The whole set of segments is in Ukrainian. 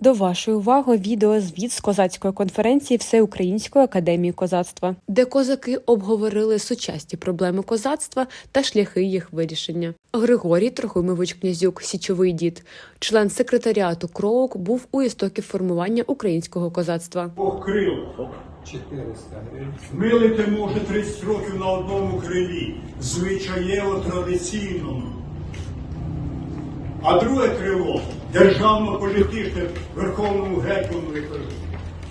До вашої уваги відеозвіт з козацької конференції Всеукраїнської академії козацтва, де козаки обговорили сучасні проблеми козацтва та шляхи їх вирішення. Григорій Трохимович Князюк, січовий дід, член секретаріату КРОУК, був у істоків формування українського козацтва. Бог крил. 400 гривень. Милити може 30 років на одному крилі, звичаєво традиційному. А друге крило державно-політичне Верховному гетьману кажу.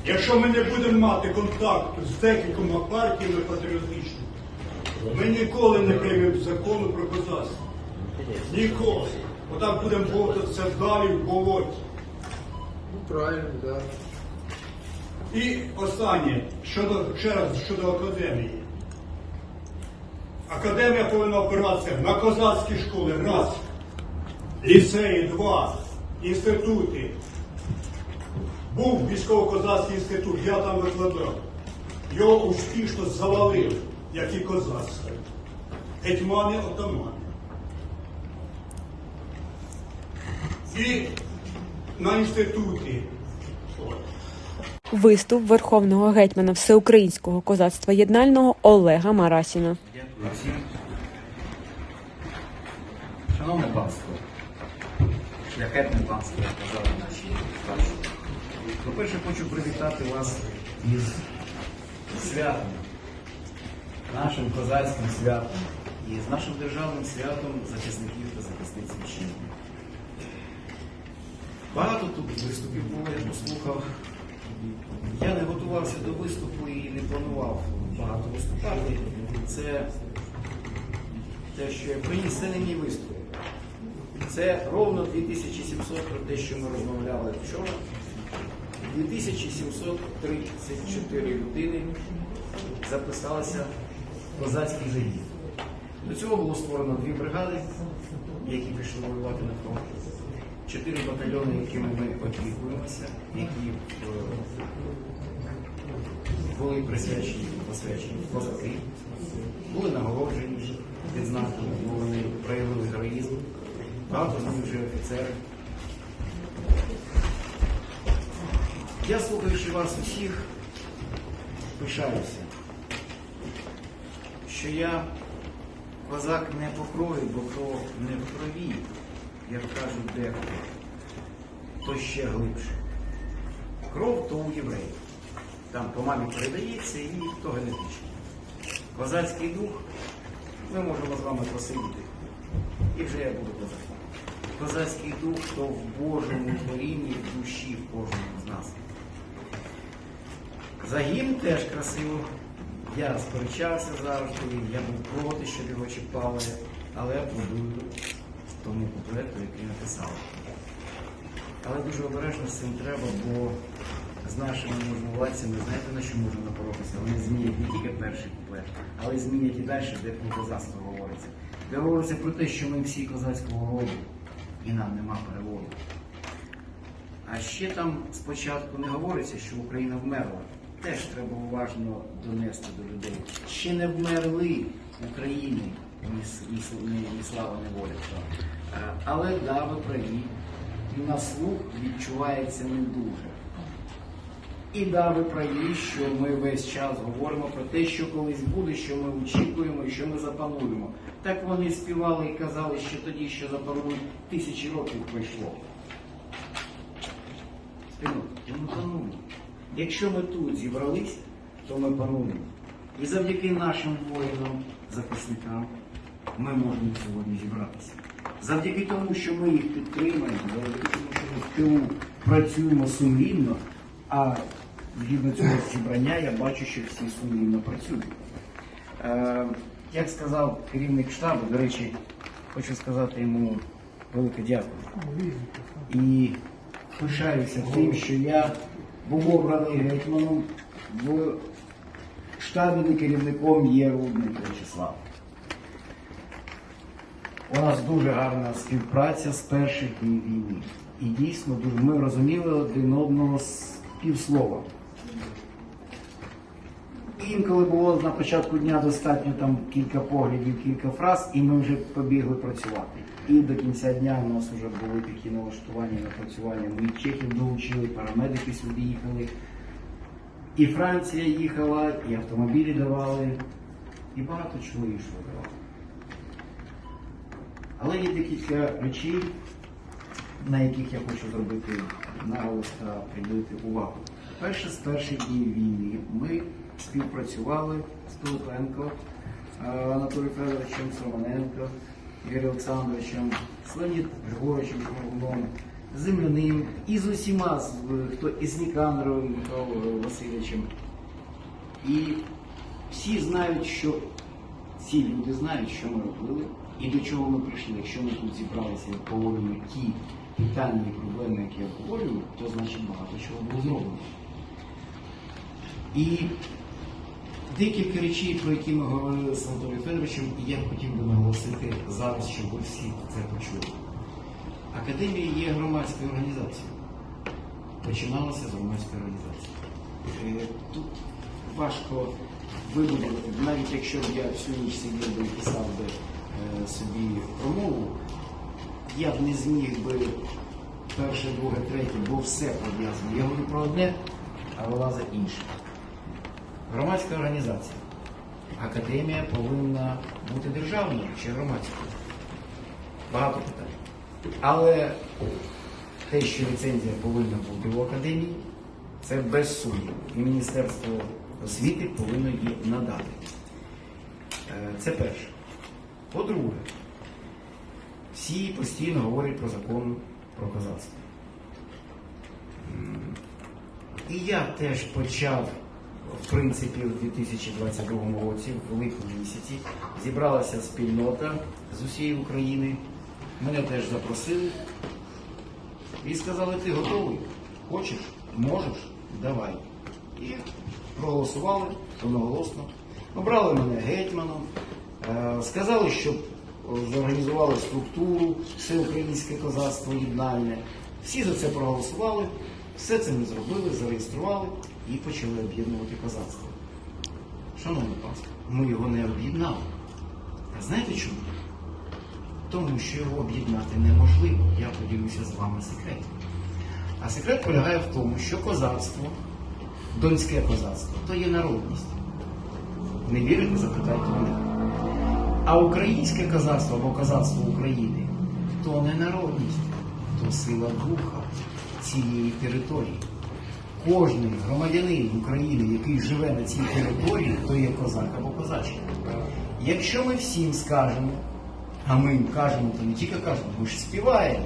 Якщо ми не будемо мати контакту з декількома партіями патріотичними, ми ніколи не приймемо закону про козацтво. Ніколи. Отак будемо бовтатися далі в болоті. Ну, правильно, да. І останнє, щодо, ще раз щодо академії. Академія повинна опиратися на козацькі школи, раз, ліцеї, два, інститути. Був військово-козацький інститут, я там викладав. Його успішно завалили, як і козацтво. Гетьмани отамани. І на інституті. Виступ верховного гетьмана всеукраїнського козацтва єднального Олега Марасіна. Дякую всім. Шановне панство, шляхетне панство, як казали наші старші. По-перше, хочу привітати вас із святом, нашим козацьким святом і з нашим державним святом захисників та захисниць вітчизни. Багато тут виступів було, я послухав. Я не готувався до виступу і не планував багато виступати. Це те, що я приніс, це не мій виступ. Це ровно 2700 про те, що ми розмовляли вчора. 2734 людини записалися в козацький загін. До цього було створено дві бригади, які пішли воювати на фронт. Чотири батальйони, якими ми опікуємося, які е, були присвячені, посвячені козаки, були нагороджені відзнаками, бо вони проявили героїзм. Багато з них вже офіцери. Я, слухаючи вас усіх, пишаюся, що я козак не по крові, бо кров не в крові, як кажуть дехто, то ще глибше. Кров то у євреїв. Там по мамі передається і то генетично. Козацький дух ми можемо з вами посидіти. І вже я буду. Козацький дух то в Божому творінні, в душі в кожному з нас. Загін теж красиво. Я сперечався завжди, я був проти, щоб його чіпали, але аплодую тому куплету, який написав. Але дуже обережно з цим треба, бо з нашими можновладцями, знаєте, на що можна напоротися? Вони змінять не тільки перший куплет, але змінять і далі, де про козацтво говориться. Де говориться про те, що ми всі козацького роду, і нам нема переводу. А ще там спочатку не говориться, що Україна вмерла. Теж треба уважно донести до людей. Ще не вмерли України, ні, ні, ні, слава, ні воля. Е, Але да, ви праві, і на слух відчувається не дуже. І да, ви праві, що ми весь час говоримо про те, що колись буде, що ми очікуємо і що ми запануємо. Так вони співали і казали, що тоді, що запанують, тисячі років пройшло. Спільно, ми пануємо. Якщо ми тут зібрались, то ми пануємо. І завдяки нашим воїнам, захисникам, ми можемо сьогодні зібратися. Завдяки тому, що ми їх підтримуємо, завдяки тому, що ми в тилу працюємо сумлінно, а згідно цього зібрання я бачу, що всі сумлінно працюють. Е, як сказав керівник штабу, до речі, хочу сказати йому велике дякую. І пишаюся тим, що я був обраний гетьманом в штабі керівником є Рудник Вячеслав. У нас дуже гарна співпраця з перших днів війни. І дійсно ми розуміли один одного з півслова. Інколи було на початку дня достатньо там кілька поглядів, кілька фраз, і ми вже побігли працювати. І до кінця дня у нас вже були такі налаштування, напрацювання. Ми чехів долучили, парамедики сюди їхали. І Франція їхала, і автомобілі давали, і багато чого іншого давали. Але є декілька речей, на яких я хочу зробити наголос та приділити увагу. Перше, з перших днів війни ми співпрацювали з Пилипенко, е, Анатолієм Федоровичем, з Романенко, Ігорем Олександровичем, з Леонід Григоровичем Шморгуном, з Земляним і з усіма, хто із Нікандровим Михайлом Васильовичем. І всі знають, що ці люди знають, що ми робили і до чого ми прийшли. Якщо ми тут зібралися і обговорюємо ті питання і проблеми, які обговорюємо, то значить багато чого було зроблено. І декілька речей, про які ми говорили з Анатолієм Федоровичем, і я хотів би наголосити зараз, щоб ви всі це почули. Академія є громадською організацією. Починалася з громадської організації. Е, Тут важко вибудувати, навіть якщо б я всю ніч сидів би і писав би е, собі промову, я б не зміг би перше, друге, третє, бо все пов'язано. Я говорю про одне, а вилазить інше. Громадська організація. Академія повинна бути державною чи громадською. Багато питань. Але те, що ліцензія повинна бути в академії, це без сумніву. І Міністерство освіти повинно її надати. Е, Це перше. По-друге, всі постійно говорять про закон про козацтво. І я теж почав, в принципі, у 2022 році, в липні місяці, зібралася спільнота з усієї України. Мене теж запросили і сказали, ти готовий? Хочеш? Можеш? Давай. І проголосували одноголосно. Обрали мене гетьманом, е, сказали, щоб зорганізували структуру Всеукраїнське козацтво єднальне. Всі за це проголосували, все це ми зробили, зареєстрували і почали об'єднувати козацтво. Шановне панство, ми його не об'єднали. А знаєте чому? Тому що його об'єднати неможливо. Я поділюся з вами секретом. А секрет полягає в тому, що козацтво, донське козацтво, то є народність. Не вірите, запитайте мене. А українське козацтво або козацтво України то не народність, то сила духа цієї території. Кожний громадянин України, який живе на цій території, то є козак або козачка. Якщо ми всім скажемо, а ми кажемо, то не тільки кажемо, ми ж співаємо,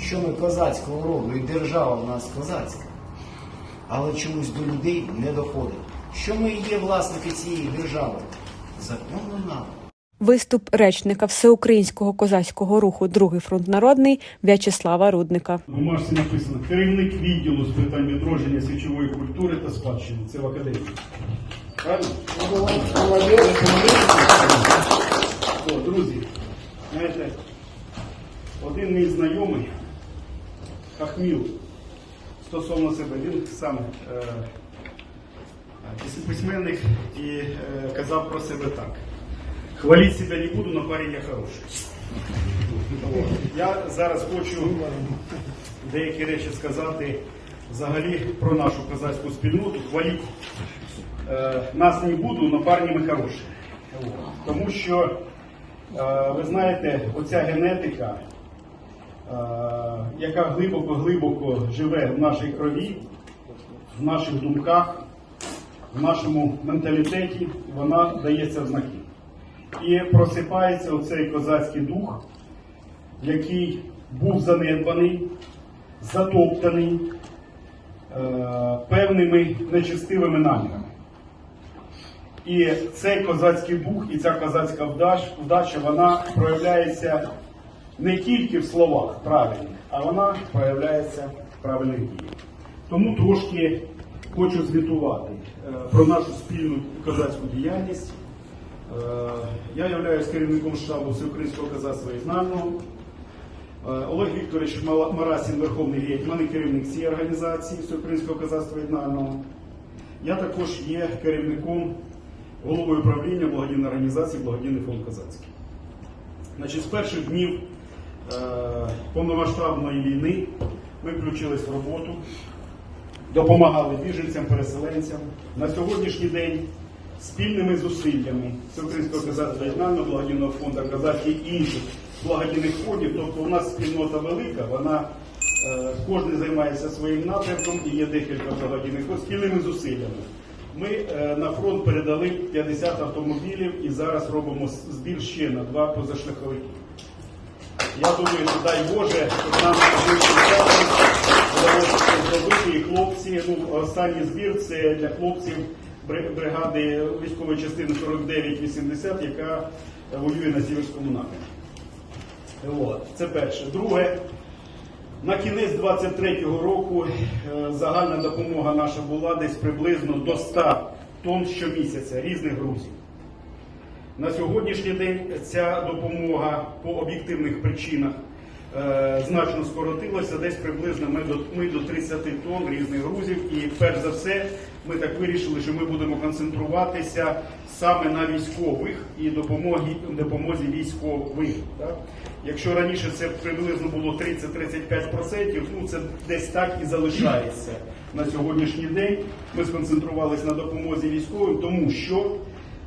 що ми козацького роду і держава в нас козацька. Але чомусь до людей не доходить. Що ми є власники цієї держави? Законно нам. Виступ речника Всеукраїнського козацького руху Другий фронт народний В'ячеслава Рудника. В бумажці написано керівник відділу з питань відродження свічової культури та спадщини. Це в академії. Правильно? Друзі, знаєте, один мій знайомий, Ахміл, стосовно себе, він сам е, письменник і е, казав про себе так. Хвалить себе не буду, но парень я хороший. От. Я зараз хочу деякі речі сказати взагалі про нашу козацьку спільноту. Хваліть е, нас не буду, але парні ми хороші. Тому що, е, ви знаєте, оця генетика, е, яка глибоко-глибоко живе в нашій крові, в наших думках, в нашому менталітеті, вона дається в. І просипається оцей козацький дух, який був занедбаний, затоптаний е, певними нечестивими намірами. І цей козацький дух і ця козацька вдача вона проявляється не тільки в словах правильних, а вона проявляється в правильних діях. Тому трошки хочу звітувати е, про нашу спільну козацьку діяльність. Е, Я являюсь керівником штабу Всеукраїнського козацтва і знального. Е, Олег Вікторович Марасін, Верховний гетьман і керівник цієї організації Всеукраїнського козацтва єднального. Я також є керівником головою правління благодійної організації Благодійний фонд Козацький. Значить, з перших днів е, повномасштабної війни ми включились в роботу, допомагали біженцям, переселенцям. На сьогоднішній день спільними зусиллями Всеукраїнського козацького єднання, благодійного фонду «Козацький» і інших благодійних фондів, тобто у нас спільнота велика, вона е, кожен займається своїм напрямком і є декілька благодійних фондів спільними зусиллями. Ми е, на фронт передали 50 автомобілів і зараз робимо збір ще на два позашляховики. Я думаю, що дай Боже, щоб нам вдалося зробити. І хлопці, ну, останній збір це для хлопців бригади військової частини 4980, яка е, воює на Сіверському напрямку. Це перше. Друге, на кінець 23-го року е, загальна допомога наша була десь приблизно до 100 тонн щомісяця різних грузів. На сьогоднішній день ця допомога по об'єктивних причинах е, значно скоротилася. Десь приблизно ми до, ми до 30 тонн різних грузів. І перш за все, ми так вирішили, що ми будемо концентруватися саме на військових і допомогі, допомозі військових. Так? Якщо раніше це приблизно було 30-35%, ну це десь так і залишається на сьогоднішній день. Ми сконцентрувалися на допомозі військовим, тому що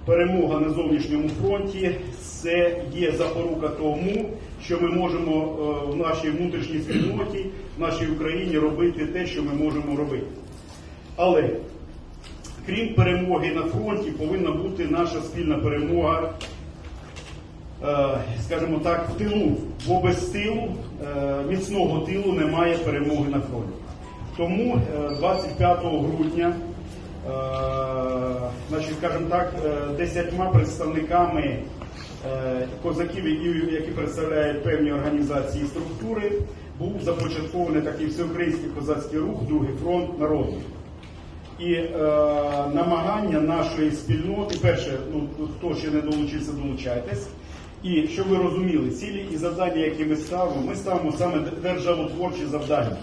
перемога на зовнішньому фронті це є запорука тому, що ми можемо е, в нашій внутрішній спільноті, в нашій Україні робити те, що ми можемо робити. Але крім перемоги на фронті, повинна бути наша спільна перемога, е, скажімо так, в тилу. Бо без тилу, е, міцного тилу немає перемоги на фронті. Тому е, 25 грудня Е, значить, скажімо так, десятьма представниками козаків, які представляють певні організації і структури, був започаткований такий всеукраїнський козацький рух, другий фронт народний. І е, намагання нашої спільноти, перше, ну хто ще не долучився, долучайтесь. І щоб ви розуміли, цілі і завдання, які ми ставимо, ми ставимо саме державотворчі завдання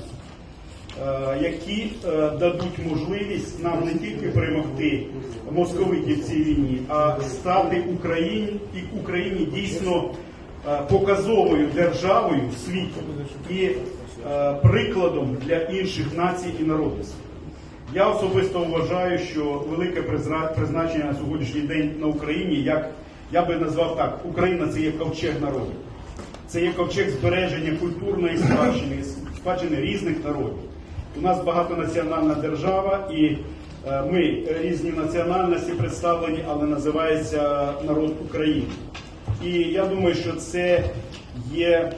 е, які е, дадуть можливість нам не тільки перемогти московитів в цій війні, а стати Україні і Україні дійсно е, показовою державою в світі і е, прикладом для інших націй і народностей. Я особисто вважаю, що велике призначення на сьогоднішній день на Україні, як я би назвав так, Україна це є ковчег народів. Це є ковчег збереження культурної спадщини, спадщини різних народів. У нас багатонаціональна держава, і е, ми різні національності представлені, але називається народ України. І я думаю, що це є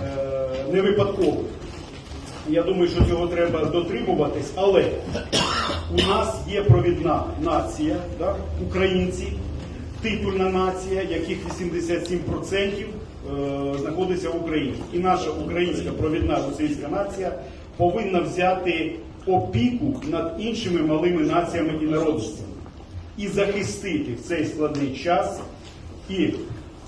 е, не випадково. Я думаю, що цього треба дотримуватись, але у нас є провідна нація, да, українці, титульна нація, яких 87% е, знаходиться в Україні. І наша українська провідна російська нація повинна взяти опіку над іншими малими націями і народностями і захистити в цей складний час і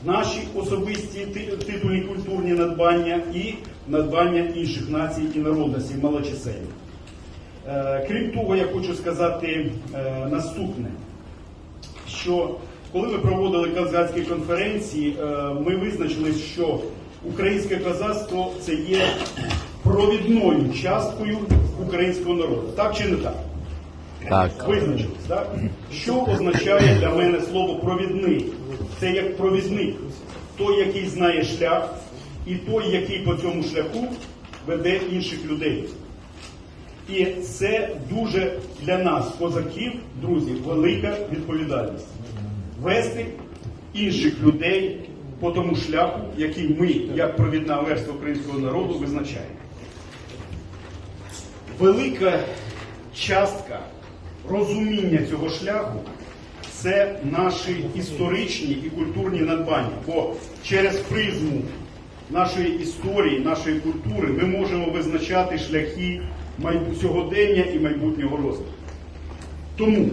наші особисті титульні культурні надбання і надбання інших націй і народностей малочисельних. Е, Крім того, я хочу сказати е, наступне, що коли ми проводили козацькі конференції, е, ми визначили, що українське козацтво це є провідною часткою українського народу. Так чи не так? Так. Визначились, так? Що означає для мене слово провідний? Це як провідник, той, який знає шлях, і той, який по цьому шляху веде інших людей. І це дуже для нас, козаків, друзі, велика відповідальність. Вести інших людей по тому шляху, який ми, як провідна верства українського народу, визначаємо. Велика частка розуміння цього шляху це наші історичні і культурні надбання. Бо через призму нашої історії, нашої культури ми можемо визначати шляхи сьогодення і майбутнього розвитку. Тому,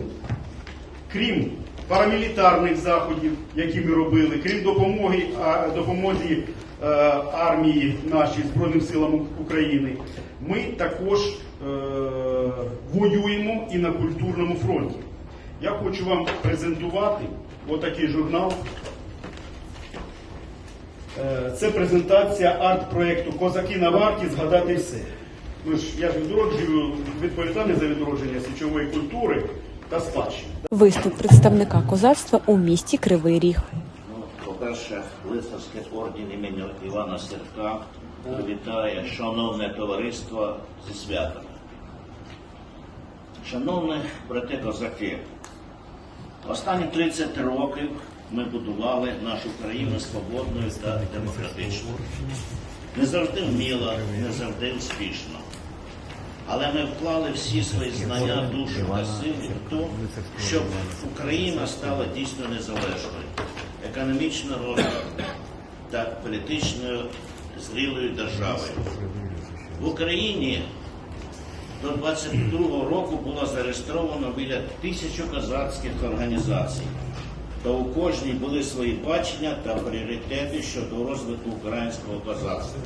крім парамілітарних заходів, які ми робили, крім допомоги допомозі е, армії нашій Збройним силам України, ми також е, воюємо і на культурному фронті. Я хочу вам презентувати отакий журнал. Е, Це презентація арт-проєкту Козаки на варті згадати все. Ми ж, я ж відроджую відповідальний за відродження січової культури та спадщини. Виступ представника козацтва у місті Кривий Ріг. Ну, По-перше, лицарський орден імені Івана Серка вітає шановне товариство зі святом. Шановні брати козаки, останні 30 років ми будували нашу країну свободною та демократичною. Не завжди вміло, не завжди успішно. Але ми вклали всі свої знання, душу та сили в те, щоб Україна стала дійсно незалежною, економічно розвиненою та політичною зрілою державою. В Україні до 22-го року було зареєстровано біля тисячі козацьких організацій. Та у кожній були свої бачення та пріоритети щодо розвитку українського козацтва.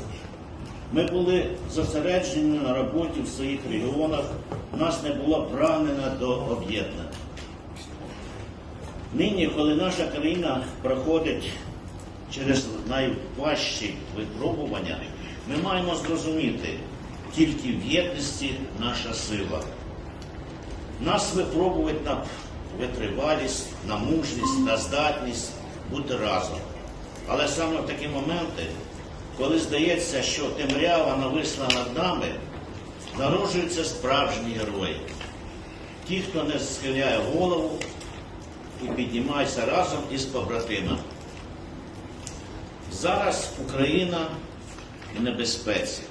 Ми були зосереджені на роботі в своїх регіонах, нас не було прагнення до об'єднання. Нині, коли наша країна проходить через найважчі випробування, ми маємо зрозуміти, тільки в єдності наша сила. Нас випробують на витривалість, на мужність, на здатність бути разом. Але саме в такі моменти, коли здається, що темрява нависла над нами, народжуються справжні герої. Ті, хто не схиляє голову і піднімається разом із побратимами. Зараз Україна в небезпеці.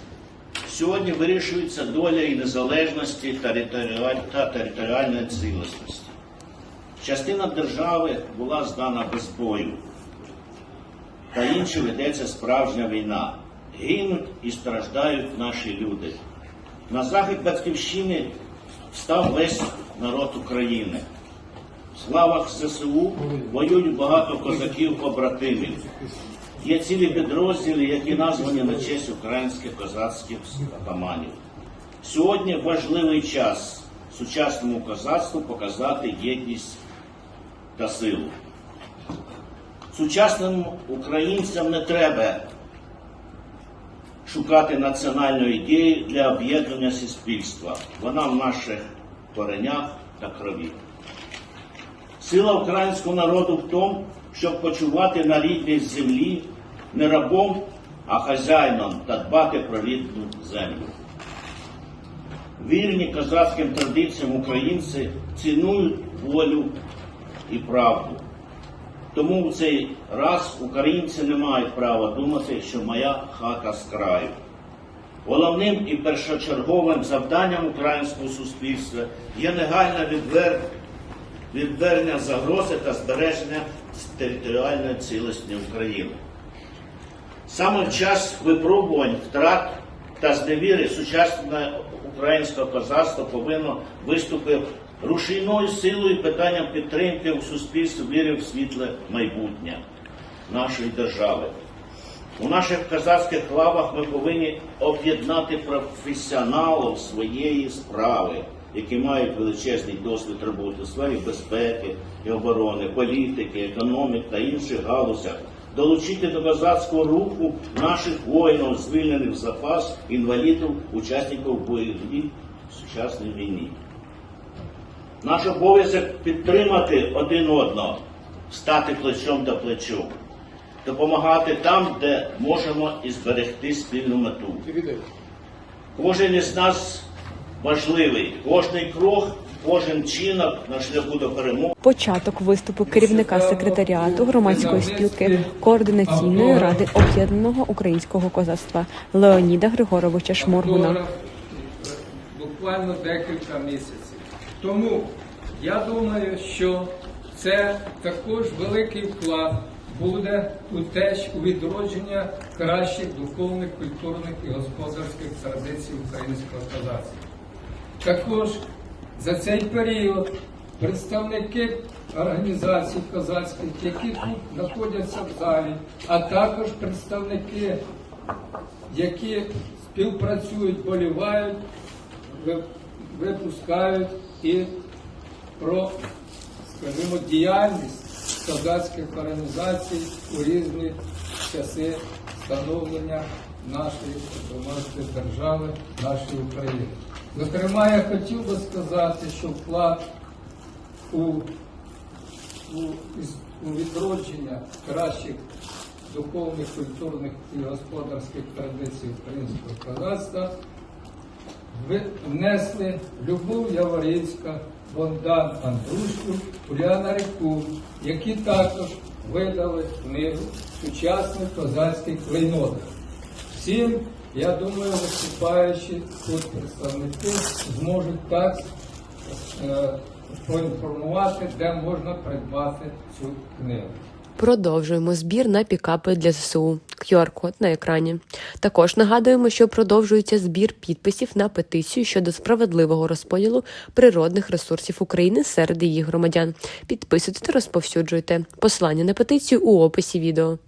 Сьогодні вирішується доля і незалежності та територіальної цілісності. Частина держави була здана без бою, та інше ведеться справжня війна. Гинуть і страждають наші люди. На захід батьківщини став весь народ України. В славах ЗСУ воюють багато козаків побратимів. Є цілі підрозділи, які названі на честь українських козацьких атаманів. Сьогодні важливий час сучасному козацтву показати єдність та силу. Сучасним українцям не треба шукати національної ідеї для об'єднання суспільства. Вона в наших коренях та крові. Сила українського народу в тому, щоб почувати на рідній землі не рабом, а хазяїном та дбати про рідну землю. Вірні козацьким традиціям українці цінують волю і правду. Тому в цей раз українці не мають права думати, що моя хата з краю. Головним і першочерговим завданням українського суспільства є негайне відвер... відвернення загрози та збереження територіальної цілісності України. Саме в час випробувань, втрат та зневіри сучасне українське козацтво повинно виступити рушійною силою питанням підтримки у суспільстві віри в світле майбутнє нашої держави. У наших козацьких лавах ми повинні об'єднати професіоналів своєї справи, які мають величезний досвід роботи у сфері безпеки і оборони, політики, економіки та інших галузях, долучити до козацького руху наших воїнів, звільнених в запас, інвалідів, учасників бойових дій в сучасній війні. Наш обов'язок підтримати один одного, стати плечом до плечу, допомагати там, де можемо і зберегти спільну мету. Кожен із нас важливий, кожний крок, кожен чинок на шляху до перемоги. Початок виступу керівника секретаріату громадської спілки координаційної ради об'єднаного українського козацтва Леоніда Григоровича Шморгуна. Буквально декілька місяців. Тому я думаю, що це також великий вклад буде у те, у відродження кращих духовних, культурних і господарських традицій українського козацтва. Також за цей період представники організацій козацьких, які тут знаходяться в залі, а також представники які співпрацюють, болівають, випускають і про скажімо, діяльність козацьких організацій у різні часи становлення нашої громадської держави, нашої України. Зокрема, я хотів би сказати, що вклад у, у, у відродження кращих духовних, культурних і господарських традицій українського козацтва внесли Любов Яворівська, Богдан Андрушко, Уляна Рикун, які також видали книгу Сучасний козацький клейнотик. Всім, я думаю, виступаючи тут представники зможуть так е, поінформувати, де можна придбати цю книгу. Продовжуємо збір на пікапи для ЗСУ. QR-код на екрані. Також нагадуємо, що продовжується збір підписів на петицію щодо справедливого розподілу природних ресурсів України серед її громадян. Підписуйте та розповсюджуйте. Посилання на петицію у описі відео.